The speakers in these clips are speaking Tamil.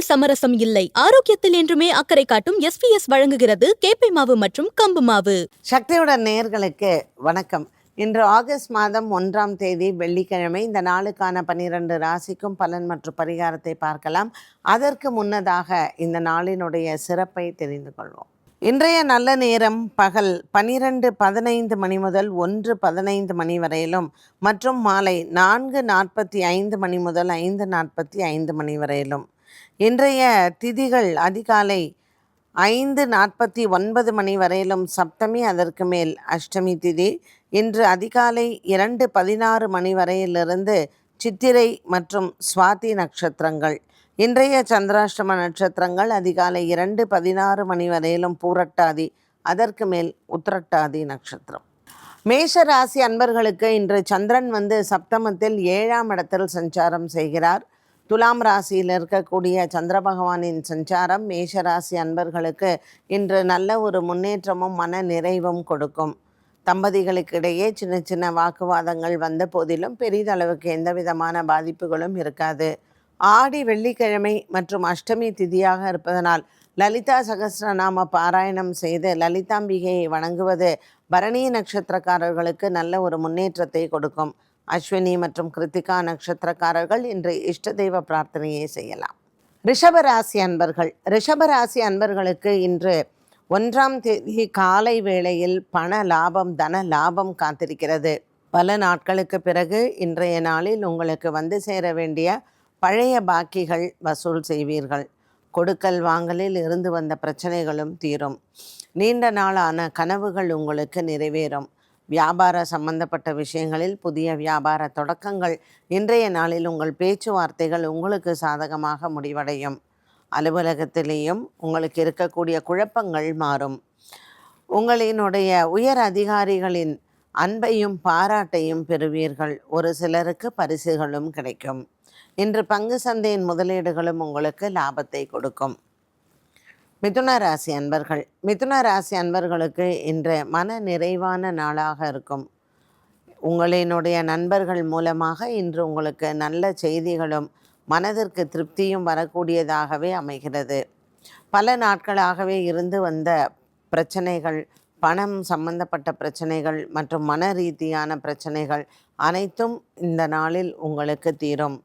உணவில் சமரசம் இல்லை. ஆரோக்கியத்தில் என்றுமே அக்கறை காட்டும் எஸ்பிஎஸ் வழங்குகிறது கேப்பை மாவு மற்றும் கம்பு மாவு. சக்தியுடன் நேயர்களுக்கு வணக்கம். இன்று ஆகஸ்ட் மாதம் ஒன்றாம் தேதி வெள்ளிக்கிழமை இந்த நாளுக்கான பன்னிரண்டு ராசிக்கும் பலன் மற்றும் பரிகாரத்தை பார்க்கலாம். அதற்கு முன்னதாக இந்த நாளினுடைய சிறப்பை தெரிந்து கொள்வோம். இன்றைய நல்ல நேரம் பகல் பனிரெண்டு பதினைந்து மணி முதல் ஒன்று பதினைந்து மணி வரையிலும் மற்றும் மாலை நான்கு நாற்பத்தி ஐந்து மணி முதல் ஐந்து நாற்பத்தி ஐந்து மணி வரையிலும். இன்றைய திதிகள் அதிகாலை ஐந்து நாற்பத்தி ஒன்பது மணி வரையிலும் சப்தமி அதற்கு மேல் அஷ்டமி திதி. இன்று அதிகாலை இரண்டு பதினாறு மணி வரையிலிருந்து சித்திரை மற்றும் சுவாதி நட்சத்திரங்கள். இன்றைய சந்திராஷ்டம நட்சத்திரங்கள் அதிகாலை இரண்டு பதினாறு மணி வரையிலும் பூரட்டாதி அதற்கு மேல் உத்திரட்டாதி நட்சத்திரம். மேஷ ராசி அன்பர்களுக்கு இன்று சந்திரன் வந்து சப்தமத்தில் ஏழாம் இடத்தில் சஞ்சாரம் செய்கிறார். துலாம் ராசியில் இருக்கக்கூடிய சந்திர பகவானின் சஞ்சாரம் மேஷராசி அன்பர்களுக்கு இன்று நல்ல ஒரு முன்னேற்றமும் மன நிறைவும் கொடுக்கும். தம்பதிகளுக்கிடையே சின்ன சின்ன வாக்குவாதங்கள் வந்த போதிலும் பெரிதளவுக்கு எந்த விதமான பாதிப்புகளும் இருக்காது. ஆடி வெள்ளிக்கிழமை மற்றும் அஷ்டமி திதியாக இருப்பதனால் லலிதா சகசிரநாம பாராயணம் செய்து லலிதாம்பிகையை வணங்குவது பரணி நட்சத்திரக்காரர்களுக்கு நல்ல ஒரு முன்னேற்றத்தை கொடுக்கும். அஸ்வினி மற்றும் கிருத்திகா நட்சத்திரக்காரர்கள் இன்று இஷ்ட தெய்வ பிரார்த்தனையை செய்யலாம். ரிஷபராசி அன்பர்கள். ரிஷபராசி அன்பர்களுக்கு இன்று ஒன்றாம் தேதி காலை வேளையில் பண லாபம் தன லாபம் காத்திருக்கிறது. பல நாட்களுக்கு பிறகு இன்றைய நாளில் உங்களுக்கு வந்து சேர வேண்டிய பழைய பாக்கிகள் வசூல் செய்வீர்கள். கொடுக்கல் வாங்கலில் இருந்து வந்த பிரச்சனைகளும் தீரும். நீண்ட நாளான கனவுகள் உங்களுக்கு நிறைவேறும். வியாபார சம்பந்தப்பட்ட விஷயங்களில் புதிய வியாபார தொடக்கங்கள் இன்றைய நாளில் உங்கள் பேச்சுவார்த்தைகள் உங்களுக்கு சாதகமாக முடிவடையும். அலுவலகத்திலேயும் உங்களுக்கு இருக்கக்கூடிய குழப்பங்கள் மாறும். உங்களினுடைய உயர் அதிகாரிகளின் அன்பையும் பாராட்டையும் பெறுவீர்கள். ஒரு சிலருக்கு பரிசுகளும் கிடைக்கும். இன்று பங்கு சந்தையின் முதலீடுகளும் உங்களுக்கு லாபத்தை கொடுக்கும். மிதுன ராசி அன்பர்கள். மிதுன ராசி அன்பர்களுக்கு இன்று மன நிறைவான நாளாக இருக்கும். உங்களினுடைய நண்பர்கள் மூலமாக இன்று உங்களுக்கு நல்ல செய்திகளும் மனதிற்கு திருப்தியும் வரக்கூடியதாகவே அமைகிறது. பல நாட்களாகவே இருந்து வந்த பிரச்சனைகள் பணம் சம்பந்தப்பட்ட பிரச்சனைகள் மற்றும் மன ரீதியான பிரச்சனைகள் அனைத்தும் இந்த நாளில் உங்களுக்கு தீரும்.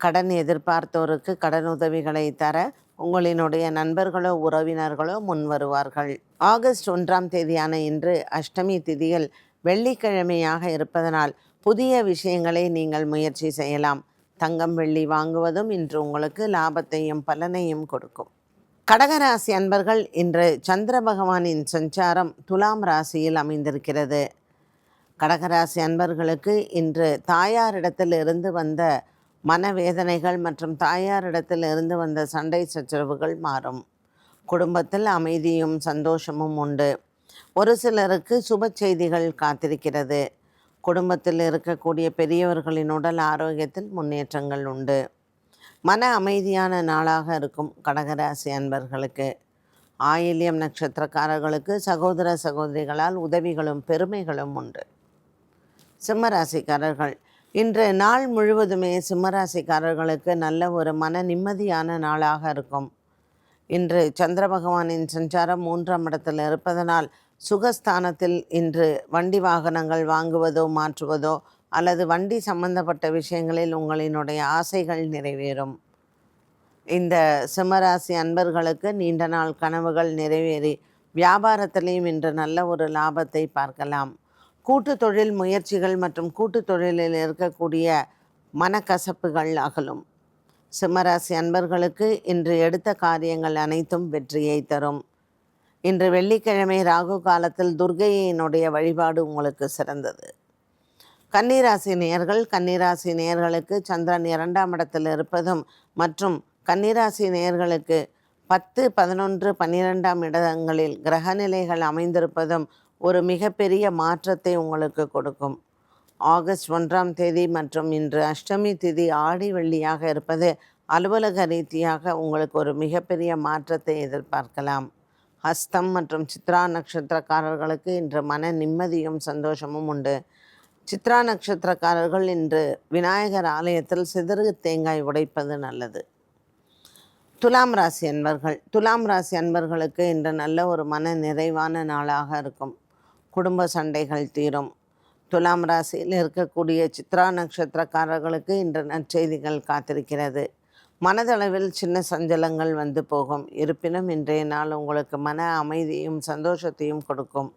கடன் எதிர்பார்த்தோருக்கு கடன் உதவிகளை தர உங்களினுடைய நண்பர்களோ உறவினர்களோ முன் வருவார்கள். ஆகஸ்ட் ஒன்றாம் தேதியான இன்று அஷ்டமி திதியில் வெள்ளிக்கிழமையாக இருப்பதனால் புதிய விஷயங்களை நீங்கள் முயற்சி செய்யலாம். தங்கம் வெள்ளி வாங்குவதும் இன்று உங்களுக்கு லாபத்தையும் பலனையும் கொடுக்கும். கடகராசி அன்பர்கள் இன்று சந்திர பகவானின் சஞ்சாரம் துலாம் ராசியில் அமைந்திருக்கிறது. கடகராசி அன்பர்களுக்கு இன்று தாயாரிடத்தில் இருந்து வந்த மனவேதனைகள் மற்றும் தாயாரிடத்தில் இருந்து வந்த சண்டை சச்சரவுகள் மாறும். குடும்பத்தில் அமைதியும் சந்தோஷமும் உண்டு. ஒரு சிலருக்கு சுப செய்திகள் காத்திருக்கிறது. குடும்பத்தில் இருக்கக்கூடிய பெரியவர்களின் உடல் ஆரோக்கியத்தில் முன்னேற்றங்கள் உண்டு. மன அமைதியான நாளாக இருக்கும் கடகராசி அன்பர்களுக்கு. ஆயில்யம் நட்சத்திரக்காரர்களுக்கு சகோதர சகோதரிகளால் உதவிகளும் பெருமைகளும் உண்டு. சிம்மராசிக்காரர்கள் இன்று நாள் முழுவதுமே சிம்மராசிக்காரர்களுக்கு நல்ல ஒரு மன நிம்மதியான நாளாக இருக்கும். இன்று சந்திர பகவானின் சஞ்சாரம் மூன்றாம் இடத்தில் இருப்பதனால் சுகஸ்தானத்தில் இன்று வண்டி வாகனங்கள் வாங்குவதோ மாற்றுவதோ அல்லது வண்டி சம்பந்தப்பட்ட விஷயங்களில் உங்களினுடைய ஆசைகள் நிறைவேறும். இந்த சிம்மராசி அன்பர்களுக்கு நீண்ட நாள் கனவுகள் நிறைவேறி வியாபாரத்திலையும் இன்று நல்ல ஒரு லாபத்தை பார்க்கலாம். கூட்டு தொழில் முயற்சிகள் மற்றும் கூட்டு தொழிலில் இருக்கக்கூடிய மனக்கசப்புகள் அகலும். சிம்மராசி அன்பர்களுக்கு இன்று எடுத்த காரியங்கள் அனைத்தும் வெற்றியை தரும். இன்று வெள்ளிக்கிழமை ராகு காலத்தில் துர்கையினுடைய வழிபாடு உங்களுக்கு சிறந்தது. கன்னிராசி நேயர்கள் கன்னிராசி நேயர்களுக்கு சந்திரன் இரண்டாம் இடத்தில் இருப்பதும் மற்றும் கன்னிராசி நேயர்களுக்கு பத்து பதினொன்று பன்னிரெண்டாம் இடங்களில் கிரகநிலைகள் அமைந்திருப்பதும் ஒரு மிகப்பெரிய மாற்றத்தை உங்களுக்கு கொடுக்கும். ஆகஸ்ட் ஒன்றாம் தேதி மற்றும் இன்று அஷ்டமி திதி ஆடி வெள்ளியாக இருப்பது அலுவலக ரீதியாக உங்களுக்கு ஒரு மிகப்பெரிய மாற்றத்தை எதிர்பார்க்கலாம். ஹஸ்தம் மற்றும் சித்ரா நட்சத்திரக்காரர்களுக்கு இன்று மன நிம்மதியும் சந்தோஷமும் உண்டு. சித்ரா நட்சத்திரக்காரர்கள் இன்று விநாயகர் ஆலயத்தில் சிதறு தேங்காய் உடைப்பது நல்லது. துலாம் ராசி அன்பர்கள். துலாம் ராசி அன்பர்களுக்கு இன்று நல்ல ஒரு மன நிறைவான நாளாக இருக்கும். குடும்ப சண்டைகள் தீரும். துலாம் ராசியில் இருக்கக்கூடிய சித்ரா நட்சத்திரக்காரர்களுக்கு இன்று நற்செய்திகள் காத்திருக்கிறது. மனதளவில் சின்ன சஞ்சலங்கள் வந்து போகும். இருப்பினும் இன்றைய நாள் உங்களுக்கு மன அமைதியும் சந்தோஷத்தையும் கொடுக்கும்.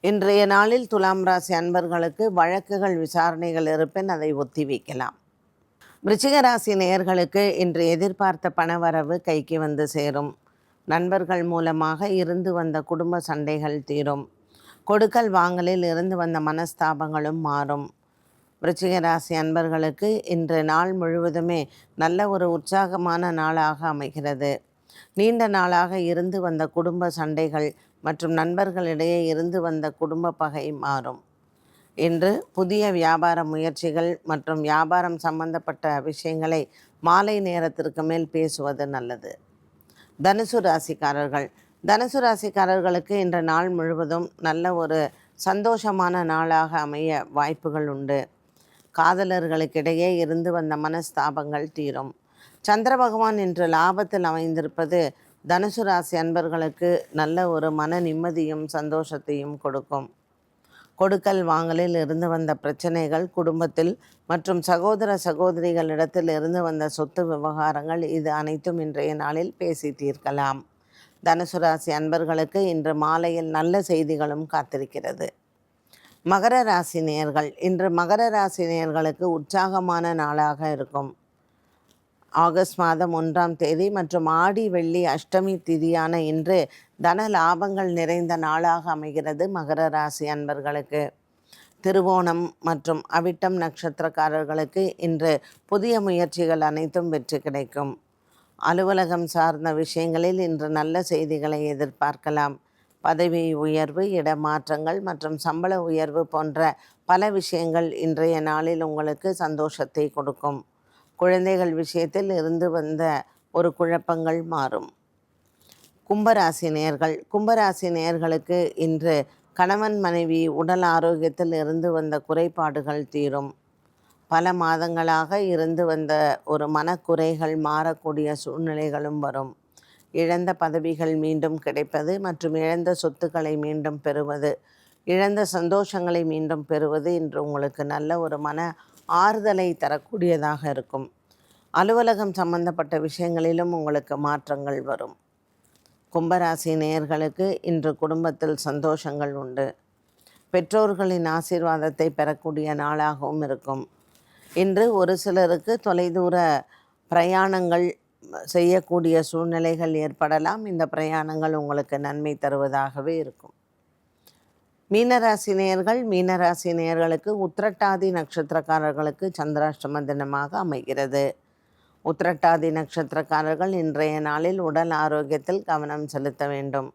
இன்றைய நாளில் துலாம் ராசி அன்பர்களுக்கு வழக்குகள் விசாரணைகள் இருப்பின் அதை ஒத்தி வைக்கலாம். விருச்சிக ராசி நேயர்களுக்கு இன்று எதிர்பார்த்த பணவரவு கைக்கு வந்து சேரும். நண்பர்கள் மூலமாக இருந்து வந்த குடும்ப சண்டைகள் தீரும். கொடுக்கல் வாங்கலில் இருந்து வந்த மனஸ்தாபங்களும் மாறும். விருச்சிக ராசி அன்பர்களுக்கு இன்று நாள் முழுவதுமே நல்ல ஒரு உற்சாகமான நாளாக அமைகிறது. நீண்ட நாளாக இருந்து வந்த குடும்ப சண்டைகள் மற்றும் நண்பர்களிடையே இருந்து வந்த குடும்ப பகை மாறும். இன்று புதிய வியாபார முயற்சிகள் மற்றும் வியாபாரம் சம்பந்தப்பட்ட விஷயங்களை மாலை நேரத்திற்கு மேல் பேசுவது நல்லது. தனுசு ராசிக்காரர்கள் தனுசு ராசிக்காரர்களுக்கு இன்று நாள் முழுவதும் நல்ல ஒரு சந்தோஷமான நாளாக அமைய வாய்ப்புகள் உண்டு. காதலர்களுக்கிடையே இருந்து வந்த மனஸ்தாபங்கள் தீரும். சந்திர பகவான் இன்று லாபத்தில் அமைந்திருப்பது தனுசு ராசி அன்பர்களுக்கு நல்ல ஒரு மன நிம்மதியும் சந்தோஷத்தையும் கொடுக்கும். கொடுக்கல் வாங்கலில் இருந்து வந்த பிரச்சனைகள் குடும்பத்தில் மற்றும் சகோதர சகோதரிகளிடத்தில் இருந்து வந்த சொத்து விவகாரங்கள் இது அனைத்தும் இன்றைய நாளில் பேசி தீர்க்கலாம். தனுசு ராசி அன்பர்களுக்கு இன்று மாலையில் நல்ல செய்திகளும் காத்திருக்கிறது. மகர ராசி நேயர்கள் இன்று மகர ராசி நேயர்களுக்கு உற்சாகமான நாளாக இருக்கும். ஆகஸ்ட் மாதம் ஒன்றாம் தேதி மற்றும் ஆடி வெள்ளி அஷ்டமி திதியான இன்று தன லாபங்கள் நிறைந்த நாளாக அமைகிறது மகர ராசி அன்பர்களுக்கு. திருவோணம் மற்றும் அவிட்டம் நட்சத்திரக்காரர்களுக்கு இன்று புதிய முயற்சிகள் அனைத்தும் வெற்றி கிடைக்கும். அலுவலகம் சார்ந்த விஷயங்களில் இன்று நல்ல செய்திகளை எதிர்பார்க்கலாம். பதவி உயர்வு இடமாற்றங்கள் மற்றும் சம்பள உயர்வு போன்ற பல விஷயங்கள் இன்றைய நாளில் உங்களுக்கு சந்தோஷத்தை கொடுக்கும். குழந்தைகள் விஷயத்தில் இருந்து வந்த ஒரு குழப்பங்கள் மாறும். கும்பராசி நேயர்கள் கும்பராசி நேயர்களுக்கு இன்று கணவன் மனைவி உடல் ஆரோக்கியத்தில் இருந்து வந்த குறைபாடுகள் தீரும். பல மாதங்களாக இருந்து வந்த ஒரு மனக்குறைகள் மாறக்கூடிய சூழ்நிலைகளும் வரும். இழந்த பதவிகள் மீண்டும் கிடைப்பது மற்றும் இழந்த சொத்துக்களை மீண்டும் பெறுவது இழந்த சந்தோஷங்களை மீண்டும் பெறுவது இன்று உங்களுக்கு நல்ல ஒரு மன ஆறுதலை தரக்கூடியதாக இருக்கும். அலுவலகம் சம்பந்தப்பட்ட விஷயங்களிலும் உங்களுக்கு மாற்றங்கள் வரும். கும்பராசி நேயர்களுக்கு இன்று குடும்பத்தில் சந்தோஷங்கள் உண்டு. பெற்றோர்களின் ஆசீர்வாதத்தை பெறக்கூடிய நாளாகவும் இருக்கும். இன்று ஒரு சிலருக்கு தொலைதூர பிரயாணங்கள் செய்யக்கூடிய சூழ்நிலைகள் ஏற்படலாம். இந்த பிரயாணங்கள் உங்களுக்கு நன்மை தருவதாகவே இருக்கும். மீனராசி நேயர்கள் மீனராசி நேயர்களுக்கு உத்திரட்டாதி நட்சத்திரக்காரர்களுக்கு சந்திராஷ்டம தினமாக அமைகிறது. உத்திரட்டாதி நட்சத்திரக்காரர்கள் இன்றைய நாளில் உடல் ஆரோக்கியத்தில் கவனம் செலுத்த வேண்டும்.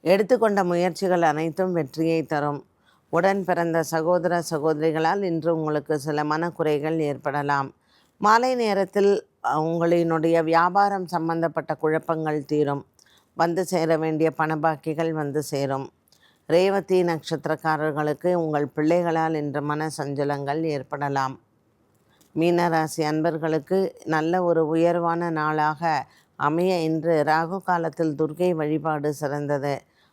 எடுத்துக்கொண்ட முயற்சிகள் அனைத்தும் வெற்றியை தரும். உடன் பிறந்த சகோதர சகோதரிகளால் இன்று உங்களுக்கு சில மனக்குறைகள் ஏற்படலாம். மாலை நேரத்தில் உங்களினுடைய வியாபாரம் சம்பந்தப்பட்ட குழப்பங்கள் தீரும். வந்து சேர வேண்டிய பணபாக்கிகள் வந்து சேரும். ரேவதி நட்சத்திரக்காரர்களுக்கு உங்கள் பிள்ளைகளால் இன்று மன சஞ்சலங்கள் ஏற்படலாம். மீனராசி அன்பர்களுக்கு நல்ல ஒரு உயர்வான நாளாக அமைய இன்று ராகு காலத்தில் துர்க்கை வழிபாடு சிறந்தது.